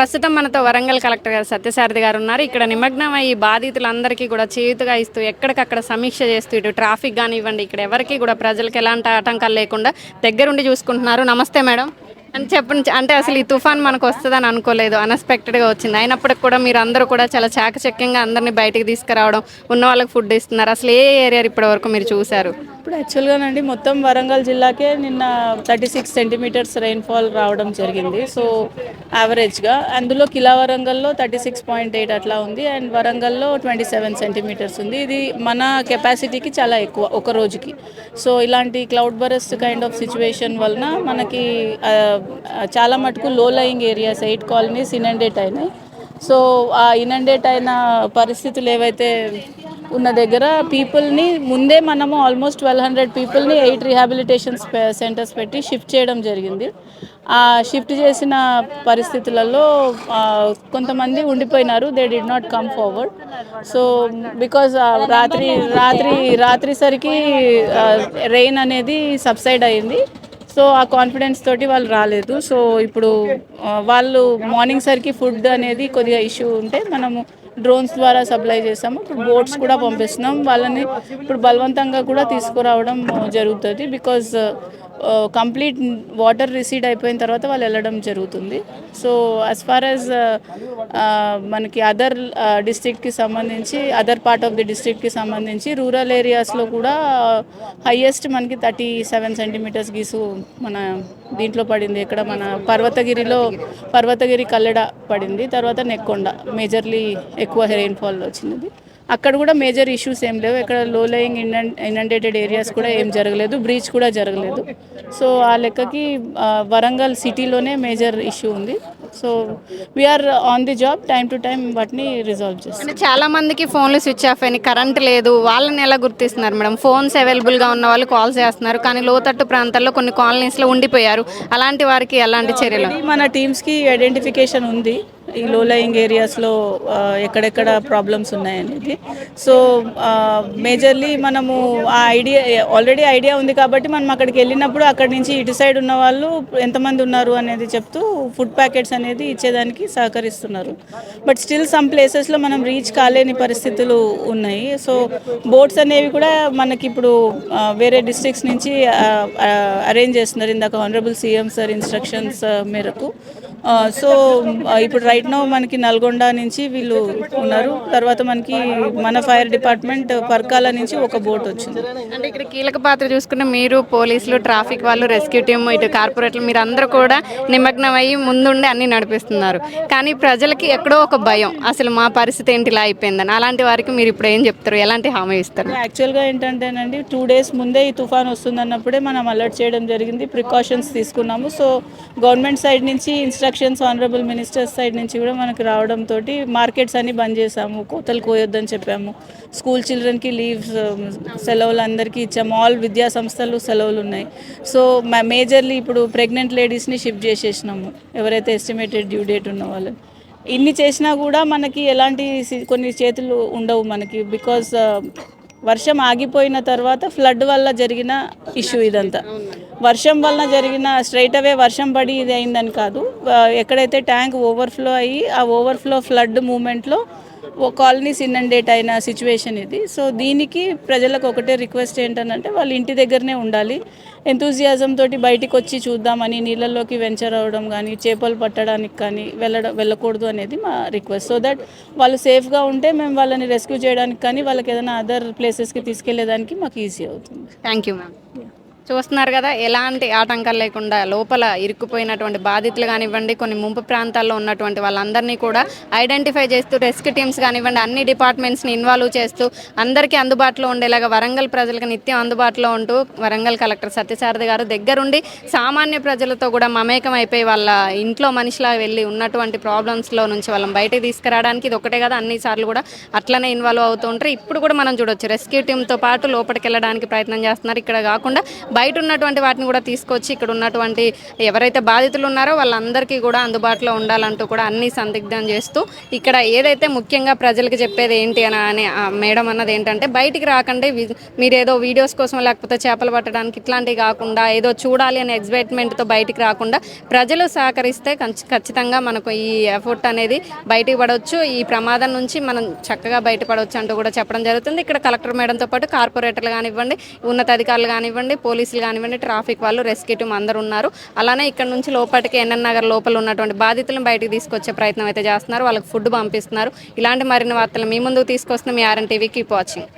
ప్రస్తుతం మనతో వరంగల్ కలెక్టర్ గారు సత్యసారథి గారు ఉన్నారు. ఇక్కడ నిమగ్నం ఈ బాధితులందరికీ కూడా చేయుతుగా ఇస్తూ ఎక్కడికక్కడ సమీక్ష చేస్తూ ఇటు ట్రాఫిక్ కానివ్వండి ఇక్కడ ఎవరికి కూడా ప్రజలకు ఎలాంటి ఆటంకాలు లేకుండా దగ్గరుండి చూసుకుంటున్నారు. నమస్తే మేడం. అని చెప్పండి అంటే అసలు ఈ తుఫాన్ మనకు వస్తుందని అనుకోలేదు. అన్ఎక్స్పెక్టెడ్గా వచ్చింది. అయినప్పటికి కూడా మీరు అందరూ కూడా చాలా చాకచక్యంగా అందరినీ బయటికి తీసుకురావడం ఉన్న వాళ్ళకి ఫుడ్ ఇస్తున్నారు. అసలు ఏ ఏరియా ఇప్పటి వరకు మీరు చూశారు? ఇప్పుడు యాక్చువల్గానండి మొత్తం వరంగల్ జిల్లాకే నిన్న థర్టీ సిక్స్ సెంటీమీటర్స్ రెయిన్ఫాల్ రావడం జరిగింది. సో యావరేజ్గా అందులో కిలా వరంగల్లో థర్టీ సిక్స్ పాయింట్ ఎయిట్ అట్లా ఉంది అండ్ వరంగల్లో ట్వంటీ సెవెన్ సెంటీమీటర్స్ ఉంది. ఇది మన కెపాసిటీకి చాలా ఎక్కువ ఒక రోజుకి. సో ఇలాంటి cloud burst kind of situation వలన మనకి చాలా మటుకు low lying areas eight colonies inundated అయినాయి. సో ఆ ఇనండేట్ అయిన పరిస్థితులు ఏవైతే ఉన్న దగ్గర పీపుల్ని ముందే మనము ఆల్మోస్ట్ ట్వెల్వ్ హండ్రెడ్ పీపుల్ని ఎయిట్ రీహాబిలిటేషన్ సెంటర్స్ పెట్టి షిఫ్ట్ చేయడం జరిగింది. ఆ షిఫ్ట్ చేసిన పరిస్థితులలో కొంతమంది ఉండిపోయినారు. They did not come forward so because రాత్రి రాత్రి రాత్రి సరికి రెయిన్ అనేది సబ్సైడ్ అయింది. సో ఆ కాన్ఫిడెన్స్ తోటి వాళ్ళు రాలేదు. సో ఇప్పుడు వాళ్ళు మార్నింగ్ సరికి ఫుడ్ అనేది కొద్దిగా ఇష్యూ ఉంటే మనము డ్రోన్స్ ద్వారా సప్లై చేస్తాము. ఇప్పుడు బోట్స్ కూడా పంపిస్తున్నాం. వాళ్ళని ఇప్పుడు బలవంతంగా కూడా తీసుకురావడం జరుగుతుంది బికాజ్ కంప్లీట్ వాటర్ రిసీడ్ అయిపోయిన తర్వాత వాళ్ళు వెళ్ళడం జరుగుతుంది. సో అస్ ఫార్ యాజ్ మనకి అదర్ డిస్ట్రిక్ట్కి సంబంధించి అదర్ పార్ట్ ఆఫ్ ది డిస్ట్రిక్ట్కి సంబంధించి రూరల్ ఏరియాస్లో కూడా హయ్యెస్ట్ మనకి థర్టీ సెవెన్ సెంటీమీటర్స్ గీసు మన దీంట్లో పడింది. ఇక్కడ మన పర్వతగిరిలో పర్వతగిరి కల్లెడ పడింది. తర్వాత నెక్కొండ మేజర్లీ ఎక్కువ రెయిన్ఫాల్ వచ్చినది అక్కడ కూడా మేజర్ ఇష్యూస్ ఏం లేవు. ఇక్కడ లో లయింగ్ ఇనండేటెడ్ ఏరియాస్ కూడా ఏం జరగలేదు. బ్రీచ్ కూడా జరగలేదు. సో ఆ లెక్కకి వరంగల్ సిటీలోనే మేజర్ ఇష్యూ ఉంది. So we are on the job time to time వాటిని రిజాల్వ్ చేస్తాం. చాలా మందికి ఫోన్లు స్విచ్ ఆఫ్ అయినాయి. కరెంట్ లేదు. వాళ్ళని ఎలా గుర్తిస్తున్నారు మేడం? ఫోన్స్ అవైలబుల్గా ఉన్న వాళ్ళు కాల్ చేస్తున్నారు. కానీ లోతట్టు ప్రాంతాల్లో కొన్ని కాలనీస్లో ఉండిపోయారు. అలాంటి వారికి ఎలాంటి చర్యలు? మన టీమ్స్కి ఐడెంటిఫికేషన్ ఉంది. ఈ లో లయింగ్ ఏరియాస్లో ఎక్కడెక్కడ ప్రాబ్లమ్స్ ఉన్నాయనేది. సో మేజర్లీ మనము ఆ ఐడియా ఆల్రెడీ ఐడియా ఉంది కాబట్టి మనం అక్కడికి వెళ్ళినప్పుడు అక్కడి నుంచి ఇటు సైడ్ ఉన్న వాళ్ళు ఎంతమంది ఉన్నారు అనేది చెప్తూ ఫుడ్ ప్యాకెట్స్ అనేది ఇచ్చేదానికి సహకరిస్తున్నారు. బట్ స్టిల్ సమ్ ప్లేసెస్లో మనం రీచ్ కాలేని పరిస్థితులు ఉన్నాయి. సో బోట్స్ అనేవి కూడా మనకి ఇప్పుడు వేరే డిస్ట్రిక్ట్స్ నుంచి అరేంజ్ చేస్తున్నారు. ఇందాక ఆనరబుల్ సీఎం సార్ ఇన్స్ట్రక్షన్స్ మేరకు. సో ఇప్పుడు రైట్ నో మనకి నల్గొండ నుంచి వీళ్ళు ఉన్నారు. తర్వాత మనకి మన ఫైర్ డిపార్ట్మెంట్ పర్కాల నుంచి ఒక బోట్ వచ్చింది. అంటే ఇక్కడ కీలక పాత్ర చూసుకుంటే మీరు పోలీసులు ట్రాఫిక్ వాళ్ళు రెస్క్యూ టీమ్ ఇటు కార్పొరేట్లు మీరు అందరూ కూడా నిమగ్నం అయ్యి ముందుండి అన్ని నడిపిస్తున్నారు. కానీ ప్రజలకి ఎక్కడో ఒక భయం అసలు మా పరిస్థితి ఏంటి ఇలా అయిపోయిందని. అలాంటి వారికి మీరు ఇప్పుడు ఏం చెప్తారు? ఎలాంటి హామీ ఇస్తారు? యాక్చువల్గా ఏంటంటేనండి టూ డేస్ ముందే ఈ తుఫాన్ వస్తుందన్నప్పుడే మనం అలర్ట్ చేయడం జరిగింది ప్రికాషన్స్ తీసుకున్నాము. సో గవర్నమెంట్ సైడ్ నుంచి ఇన్స్ట్రక్షన్స్ ఆనరబుల్ మినిస్టర్స్ సైడ్ నుంచి కూడా మనకు రావడంతో మార్కెట్స్ అన్ని బంద్ చేసాము కోతలు కోయొద్దని చెప్పాము. స్కూల్ చిల్డ్రన్కి లీవ్స్ um, సెలవులు అందరికీ ఇచ్చాము. ఆల్ విద్యా సంస్థలు సెలవులు ఉన్నాయి. సో మేజర్లీ ఇప్పుడు ప్రెగ్నెంట్ లేడీస్ని షిఫ్ట్ చేసేసినాము. ఎవరైతే ఎస్టిమేటెడ్ డ్యూ డేట్ ఉన్న వాళ్ళు. ఇన్ని చేసినా కూడా మనకి ఎలాంటి కొన్ని చేతులు ఉండవు మనకి బికాస్ వర్షం ఆగిపోయిన తర్వాత ఫ్లడ్ వల్ల జరిగిన ఇష్యూ ఇదంతా. వర్షం వల్ల జరిగిన స్ట్రైట్ అవే వర్షం పడి ఇది అయిందని కాదు. ఎక్కడైతే ట్యాంక్ ఓవర్ఫ్లో అయ్యి ఆ ఓవర్ఫ్లో ఫ్లడ్ మూమెంట్లో కాలనీస్ ఇన్నండేట్ అయిన సిచ్యువేషన్ ఇది. సో దీనికి ప్రజలకు ఒకటే రిక్వెస్ట్ ఏంటంటే వాళ్ళు ఇంటి దగ్గరనే ఉండాలి. ఎంతూజియాజం తోటి బయటికి వచ్చి చూద్దామని నీళ్ళల్లోకి వెంచర్ అవ్వడం కానీ చేపలు పట్టడానికి కానీ వెళ్ళడం వెళ్ళకూడదు అనేది మా రిక్వెస్ట్ సో దట్ వాళ్ళు సేఫ్గా ఉంటే మేము వాళ్ళని రెస్క్యూ చేయడానికి కానీ వాళ్ళకి ఏదైనా అదర్ ప్లేసెస్కి తీసుకెళ్ళేదానికి మాకు ఈజీ అవుతుంది. థ్యాంక్ యూ మ్యామ్ చూస్తున్నారు కదా ఎలాంటి ఆటంకాలు లేకుండా లోపల ఇరుక్కుపోయినటువంటి బాధితులు కానివ్వండి కొన్ని ముంపు ప్రాంతాల్లో ఉన్నటువంటి వాళ్ళందరినీ కూడా ఐడెంటిఫై చేస్తూ రెస్క్యూ టీమ్స్ కానివ్వండి అన్ని డిపార్ట్మెంట్స్ని ఇన్వాల్వ్ చేస్తూ అందరికీ అందుబాటులో ఉండేలాగా వరంగల్ ప్రజలకు నిత్యం అందుబాటులో ఉంటూ వరంగల్ కలెక్టర్ సత్యసారథి గారు దగ్గరుండి సామాన్య ప్రజలతో కూడా మమేకం అయిపోయి వాళ్ళ ఇంట్లో మనిషిలా వెళ్ళి ఉన్నటువంటి ప్రాబ్లమ్స్లో నుంచి వాళ్ళని బయటకు తీసుకురావడానికి ఇది ఒకటే కదా అన్ని సార్లు కూడా అట్లనే ఇన్వాల్వ్ అవుతూ ఉంటారు. ఇప్పుడు కూడా మనం చూడొచ్చు రెస్క్యూ టీమ్తో పాటు లోపలికి వెళ్ళడానికి ప్రయత్నం చేస్తున్నారు. ఇక్కడ కాకుండా బయట ఉన్నటువంటి వాటిని కూడా తీసుకొచ్చి ఇక్కడ ఉన్నటువంటి ఎవరైతే బాధితులు ఉన్నారో వాళ్ళందరికీ కూడా అందుబాటులో ఉండాలంటూ కూడా అన్ని సందిగ్ధం చేస్తూ ఇక్కడ ఏదైతే ముఖ్యంగా ప్రజలకు చెప్పేది ఏంటి అని అని మేడం అన్నది ఏంటంటే బయటికి రాకండి మీరేదో వీడియోస్ కోసం లేకపోతే చేపలు పట్టడానికి ఇట్లాంటివి కాకుండా ఏదో చూడాలి అనే ఎక్సైట్మెంట్తో బయటికి రాకుండా ప్రజలు సహకరిస్తే ఖచ్చితంగా మనకు ఈ ఎఫర్ట్ అనేది బయటికి పడవచ్చు. ఈ ప్రమాదం నుంచి మనం చక్కగా బయటపడవచ్చు అంటూ కూడా చెప్పడం జరుగుతుంది. ఇక్కడ కలెక్టర్ మేడంతో పాటు కార్పొరేటర్లు కానివ్వండి ఉన్నతాధికారులు కానివ్వండి పోలీసులు కానివ్వండి ట్రాఫిక్ వాళ్ళు రెస్క్యూ టీం అందరూ ఉన్నారు. అలానే ఇక్కడ నుంచి లోపలికి ఎన్ఎన్ నగర్ లోపల ఉన్నటువంటి బాధితులను బయటకు తీసుకొచ్చే ప్రయత్నం అయితే చేస్తున్నారు. వాళ్ళకి ఫుడ్ పంపిస్తున్నారు. ఇలాంటి మరిన్ని వార్తలు మీ ముందుకు తీసుకొస్తున్న మీ R N TV keep watching.